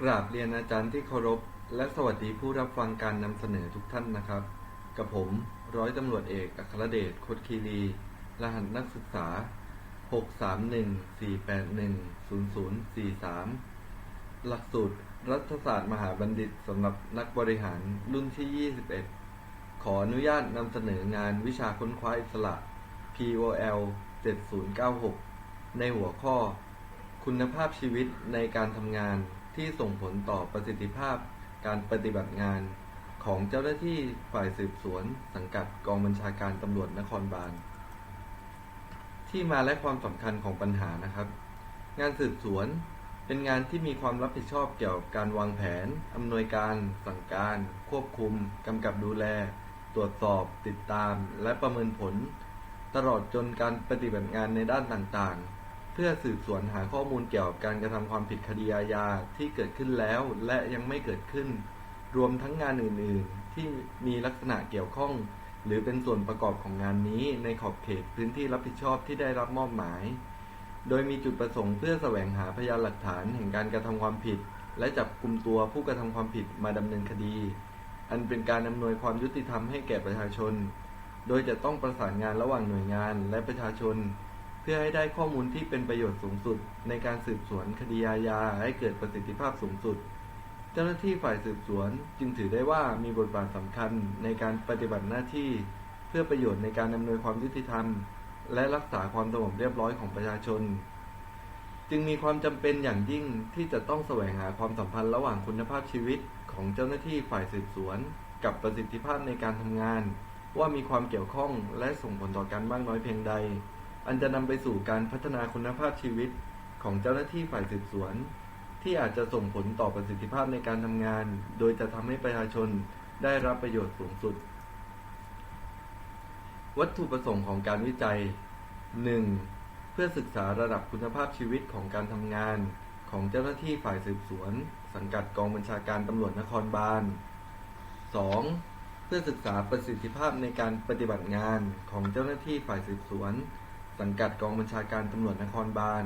กราบเรียนอาจารย์ที่เคารพ และสวัสดีผู้รับฟังการนำเสนอทุกท่านนะครับ กับผมร้อยตำรวจเอกอัครเดชคดคีรี รหัสนักศึกษา 631-481-0043 หลักสูตรรัฐศาสตร์มหาบัณฑิตสำหรับนักบริหารรุ่นที่ 21 ขออนุญาตนำเสนองานวิชาค้นคว้าอิสระ POL 7096 ในหัวข้อ คุณภาพชีวิตในการทำงาน ที่ส่งผลต่อประสิทธิภาพการปฏิบัติงานของเจ้าหน้าที่ฝ่ายสืบสวน สังกัดกองบัญชาการตำรวจนครบาล ที่มาและความสำคัญของปัญหานะครับ งานสืบสวนเป็นงานที่มีความรับผิดชอบเกี่ยวกับการวางแผน อำนวยการ สั่งการ ควบคุม กำกับดูแล ตรวจสอบ ติดตาม และประเมินผล ตลอดจนการปฏิบัติงานในด้านต่างๆ เพื่อสืบสวนหาข้อมูลเกี่ยวกับการกระทำความผิดคดีอาญาที่เกิดขึ้นแล้วและยังไม่เกิดขึ้น รวมทั้งงานอื่น ๆ ที่มีลักษณะเกี่ยวข้อง หรือเป็นส่วนประกอบของงานนี้ในขอบเขตพื้นที่รับผิดชอบที่ได้รับมอบหมาย โดยมีจุดประสงค์เพื่อแสวงหาพยานหลักฐานแห่งการกระทำความผิด และจับกลุ่มตัวผู้กระทำความผิดมาดำเนินคดี อันเป็นการอำนวยความยุติธรรมให้แก่ประชาชน โดยจะต้องประสานงานระหว่างหน่วยงานและประชาชน เพื่อให้ได้ข้อมูลที่เป็นประโยชน์สูงสุด ในการสืบสวนคดีอาญาให้เกิดประสิทธิภาพสูงสุด เจ้าหน้าที่ฝ่ายสืบสวนจึงถือได้ว่ามีบทบาทสำคัญในการปฏิบัติหน้าที่ เพื่อประโยชน์ในการอำนวยความยุติธรรม และรักษาความสงบเรียบร้อยของประชาชน จึงมีความจำเป็นอย่างยิ่งที่จะต้องแสวงหาความสัมพันธ์ระหว่างคุณภาพชีวิตของเจ้าหน้าที่ฝ่ายสืบสวน กับประสิทธิภาพในการทำงาน ว่ามีความเกี่ยวข้องและส่งผลต่อกันมากน้อยเพียงใด อันจะนำไปสู่การพัฒนาคุณภาพชีวิตของเจ้าหน้าที่ฝ่ายสืบสวน ที่อาจจะส่งผลต่อประสิทธิภาพในการทำงาน โดยจะทำให้ประชาชนได้รับประโยชน์สูงสุด วัตถุประสงค์ของการวิจัย 1. เพื่อศึกษาระดับคุณภาพชีวิตของการทำงานของเจ้าหน้าที่ฝ่ายสืบสวน สังกัดกองบัญชาการตำรวจนครบาล 2. เพื่อศึกษาประสิทธิภาพในการปฏิบัติงานของเจ้าหน้าที่ฝ่ายสืบสวน สังกัดกองบัญชาการตำรวจนครบาล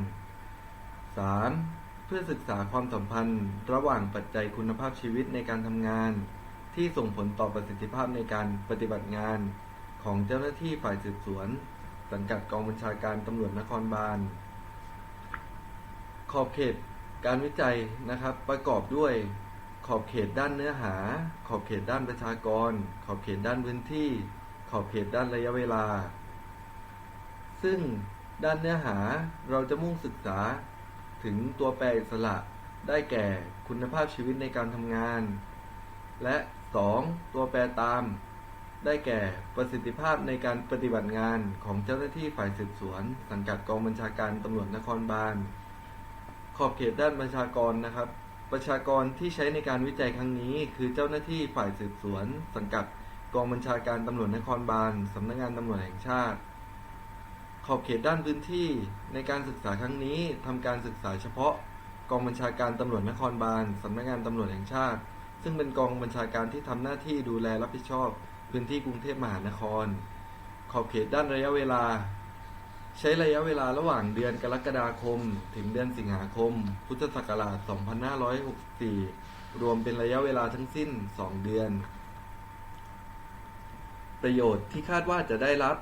3. เพื่อศึกษาความสัมพันธ์ ระหว่างปัจจัยคุณภาพชีวิตในการทำงาน ที่ส่งผลต่อประสิทธิภาพในการปฏิบัติงาน ของเจ้าหน้าที่ฝ่ายสืบสวน สังกัดกองบัญชาการตำรวจนครบาล ขอบเขตการวิจัยนะครับประกอบด้วย ขอบเขตด้านเนื้อหา ขอบเขตด้านประชากร ขอบเขตด้านพื้นที่ ขอบเขตด้านระยะเวลา ซึ่งด้านเนื้อหาเราจะมุ่งศึกษาถึงตัวแปรอิสระได้แก่คุณภาพชีวิตในการทำงาน และ 2. ตัวแปรตาม ได้แก่ประสิทธิภาพในการปฏิบัติงานของเจ้าหน้าที่ฝ่ายสืบสวน สังกัดกองบัญชาการตำรวจนครบาล ขอบเขตด้านประชากรนะครับ ประชากรที่ใช้ในการวิจัยครั้งนี้ คือเจ้าหน้าที่ฝ่ายสืบสวน สังกัดกองบัญชาการตำรวจนครบาลสำนักงานตำรวจแห่งชาติ ขอบเขตด้านพื้นที่ในการศึกษาครั้งนี้ทำการศึกษาเฉพาะกองบัญชาการตำรวจนครบาลสำนักงานตำรวจแห่งชาติ ซึ่งเป็นกองบัญชาการที่ทำหน้าที่ดูแลรับผิดชอบ พื้นที่กรุงเทพมหานคร ขอบเขตด้านระยะเวลา ใช้ระยะเวลาระหว่างเดือนกรกฎาคม ถึงเดือนสิงหาคม พุทธศักราช 2564 รวมเป็นระยะเวลาทั้งสิ้น 2 เดือน ประโยชน์ที่คาดว่าจะได้รับ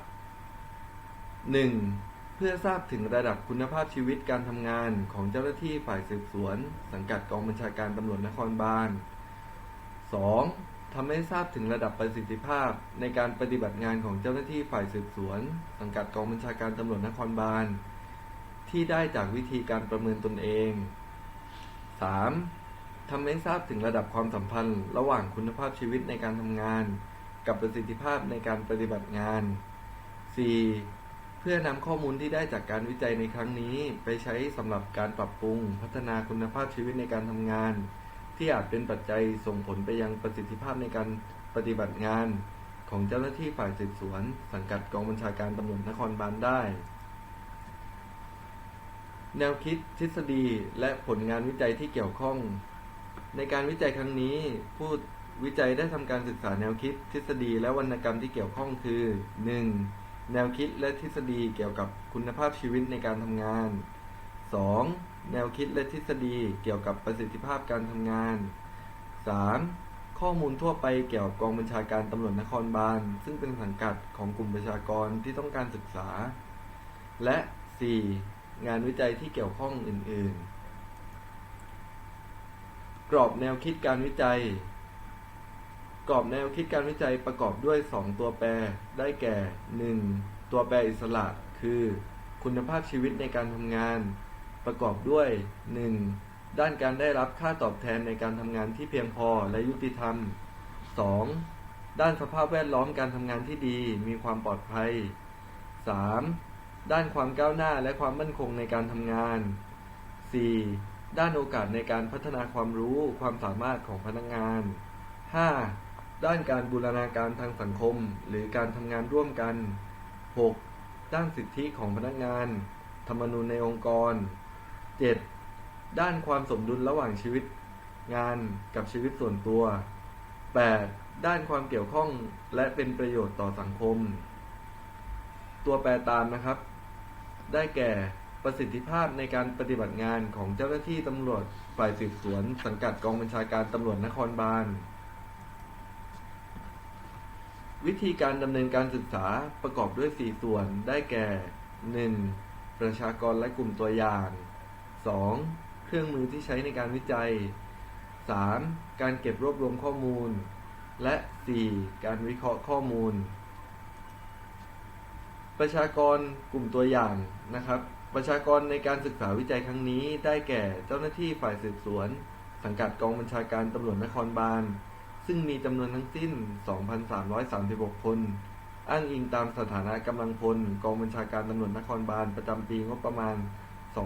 1. เพื่อทราบถึงระดับคุณภาพชีวิตการทำงานของเจ้าหน้าที่ฝ่ายสืบสวน สังกัดกองบัญชาการตำรวจนครบาล 2. ทำให้ทราบถึงระดับประสิทธิภาพในการปฏิบัติงานของเจ้าหน้าที่ฝ่ายสืบสวน สังกัดกองบัญชาการตำรวจนครบาล ที่ได้จากวิธีการประเมินตนเอง 3. ทำให้ทราบถึงระดับความสัมพันธ์ ระหว่างคุณภาพชีวิตในการทำงาน กับประสิทธิภาพในการปฏิบัติงาน 4. เพื่อนำข้อมูลที่ได้จากการวิจัยในครั้งนี้ ไปใช้สำหรับการปรับปรุง พัฒนาคุณภาพชีวิตในการทำงาน ที่อาจเป็นปัจจัยส่งผลไปยังประสิทธิภาพในการปฏิบัติงาน ของเจ้าหน้าที่ฝ่ายสืบสวน สังกัดกองบัญชาการตำรวจนครบาลได้ แนวคิดทฤษฎีและผลงานวิจัยที่เกี่ยวข้อง ในการวิจัยครั้งนี้ผู้วิจัยได้ทำการศึกษาแนวคิดทฤษฎีและวรรณกรรมที่เกี่ยวข้องคือ 1. แนวคิดและทฤษฎีเกี่ยวกับคุณภาพชีวิตในการทำงาน 2. แนวคิดและทฤษฎีเกี่ยวกับประสิทธิภาพการทำงาน 3. ข้อมูลทั่วไปเกี่ยวกับกองบัญชาการตำรวจนครบาล ซึ่งเป็นสังกัดของกลุ่มประชากรที่ต้องการศึกษา และ 4. งานวิจัยที่เกี่ยวข้องอื่น ๆ กรอบแนวคิดการวิจัย กรอบแนวคิดการวิจัยประกอบด้วย 2 ตัวแปร ได้แก่ 1. ตัวแปรอิสระ คือ คุณภาพชีวิตในการทำงาน ประกอบด้วย 1. ด้านการได้รับค่าตอบแทนในการทำงานที่เพียงพอและยุติธรรม 2. ด้านสภาพแวดล้อมการทำงานที่ดีมีความปลอดภัย 3. ด้านความก้าวหน้าและความมั่นคงในการทำงาน 4. ด้านโอกาสในการพัฒนาความรู้ความสามารถของพนักงาน 5. ด้านการบูรณาการทางสังคม หรือการทำงานร่วมกัน 6. ด้านสิทธิของพนักงาน ธรรมนูญในองค์กร 7. ด้านความสมดุลระหว่างชีวิตงานกับชีวิตส่วนตัว 8. ด้านความเกี่ยวข้องและเป็นประโยชน์ต่อสังคม ตัวแปรตามนะครับ ได้แก่ประสิทธิภาพในการปฏิบัติงานของเจ้าหน้าที่ตำรวจฝ่ายสืบสวน สังกัดกองบัญชาการตำรวจนครบาล วิธีการดำเนินการศึกษาประกอบด้วย 4 ส่วนได้แก่ 1. ประชากรและกลุ่มตัวอย่าง 2. เครื่องมือที่ใช้ในการวิจัย 3. การเก็บรวบรวมข้อมูล และ 4. การวิเคราะห์ข้อมูล ประชากรกลุ่มตัวอย่างนะครับ ประชากรในการศึกษาวิจัยครั้งนี้ ได้แก่เจ้าหน้าที่ฝ่ายสืบสวน สังกัดกองบัญชาการตำรวจนครบาล ซึ่งมีจำนวนทั้งสิ้น 2,336 คน อ้างอิงตามสถานะกำลังพล กองบัญชาการตำรวจนครบาลประจำปีงบประมาณ 2563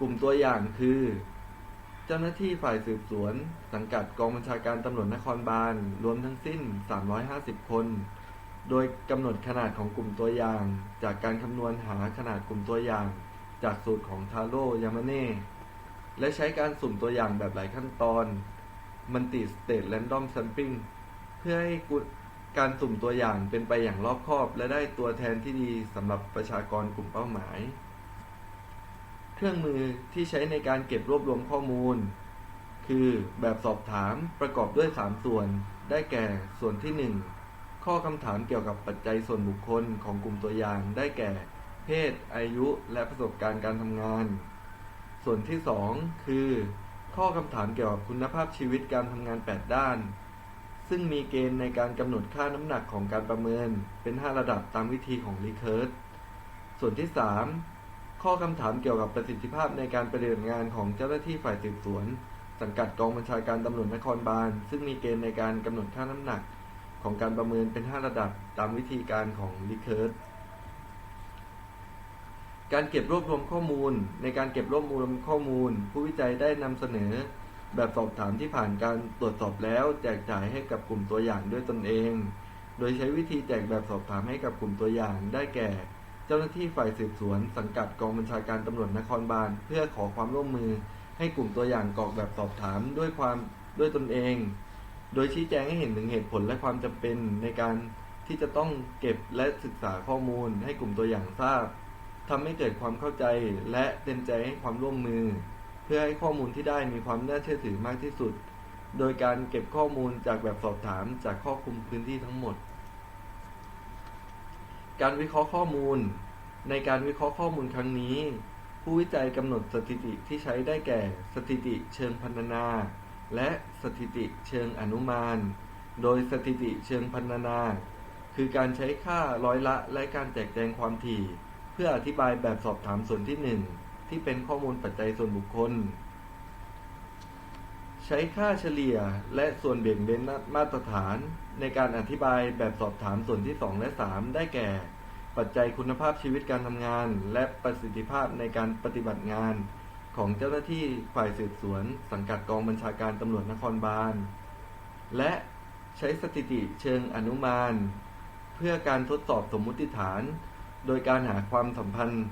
กลุ่มตัวอย่างคือ เจ้าหน้าที่ฝ่ายสืบสวน สังกัดกองบัญชาการตำรวจนครบาล รวมทั้งสิ้น 350 คน โดยกำหนดขนาดของกลุ่มตัวอย่าง จากการคำนวณหาขนาดกลุ่มตัวอย่าง จากสูตรของทาโร่ยามาเน่ และใช้การสุ่มตัวอย่างแบบหลายขั้นตอน Multi State Random Sampling เพื่อให้การสุ่มตัวอย่างเป็นไปอย่างรอบคอบ และได้ตัวแทนที่ดีสำหรับประชากรกลุ่มเป้าหมาย เครื่องมือที่ใช้ในการเก็บรวบรวมข้อมูล คือแบบสอบถามประกอบด้วย 3 ส่วน ได้แก่ส่วนที่ 1 ข้อคำถามเกี่ยวกับปัจจัยส่วนบุคคลของกลุ่มตัวอย่าง ได้แก่ เพศ อายุ และประสบการณ์การทำงาน ส่วนที่ 2 คือ ข้อคำถามเกี่ยวกับคุณภาพชีวิตการทำงาน 8 ด้าน ซึ่งมีเกณฑ์ในการกำหนดค่าน้ำหนักของการประเมินเป็น 5 ระดับตามวิธีของรีเคิร์สส่วนที่ 3 ข้อคำถามเกี่ยวกับประสิทธิภาพในการปฏิบัติงานของเจ้าหน้าที่ฝ่ายสืบสวน สังกัดกองบัญชาการตำรวจนครบาล ซึ่งมีเกณฑ์ในการกำหนดค่าน้ำหนักของการประเมินเป็น 5 ระดับตามวิธีการของรีเคิร์ส การเก็บรวบรวมข้อมูล ในการเก็บรวบรวมข้อมูล ผู้วิจัยได้นำเสนอ แบบสอบถามที่ผ่านการตรวจสอบแล้ว แจกจ่ายให้กับกลุ่มตัวอย่างด้วยตนเอง โดยใช้วิธีแจกแบบสอบถามให้กับกลุ่มตัวอย่าง ได้แก่ เจ้าหน้าที่ฝ่ายสืบสวน สังกัดกองบัญชาการตำรวจนครบาลเพื่อขอความร่วมมือ ให้กลุ่มตัวอย่างกรอกแบบสอบถามด้วยความด้วยตนเอง โดยชี้แจงให้เห็นถึงเหตุผลและความจำเป็นในการที่จะต้องเก็บและศึกษาข้อมูล ให้กลุ่มตัวอย่างทราบ ทำให้เกิดความเข้าใจและเต็มใจให้ความร่วมมือ เพื่อให้ข้อมูลที่ได้มีความน่าเชื่อถือมากที่สุด โดยการเก็บข้อมูลจากแบบสอบถามจากข้อคุมพื้นที่ทั้งหมด การวิเคราะห์ข้อมูล ในการวิเคราะห์ข้อมูลครั้งนี้ ผู้วิจัยกำหนดสถิติที่ใช้ได้แก่ สถิติเชิงพรรณนา และสถิติเชิงอนุมาน โดยสถิติเชิงพรรณนา คือการใช้ค่าร้อยละและการแจกแจงความถี่ เพื่ออธิบายแบบสอบถามส่วนที่ 1 ที่เป็นข้อมูลปัจจัยส่วนบุคคล ใช้ค่าเฉลี่ยและส่วนเบี่ยงเบนมาตรฐาน ในการอธิบายแบบสอบถามส่วนที่ 2 และ 3 ได้แก่ ปัจจัยคุณภาพชีวิตการทำงาน และประสิทธิภาพในการปฏิบัติงาน ของเจ้าหน้าที่ฝ่ายสืบสวน สังกัดกองบัญชาการตำรวจนครบาล และใช้สถิติเชิงอนุมาน เพื่อการทดสอบสมมุติฐาน โดยการหาความสัมพันธ์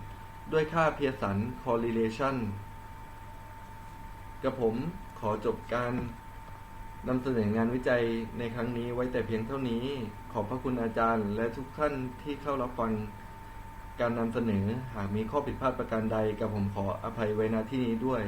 ด้วยค่าเพียสัน correlation กับผมขอจบการนำเสนองานวิจัยในครั้งนี้ไว้แต่เพียงเท่านี้ ขอบพระคุณอาจารย์ และทุกท่านที่เข้ารับฟังการนำเสนอ หากมีข้อผิดพลาดประการใดกับผมขออภัยไว้ณที่นี้ด้วย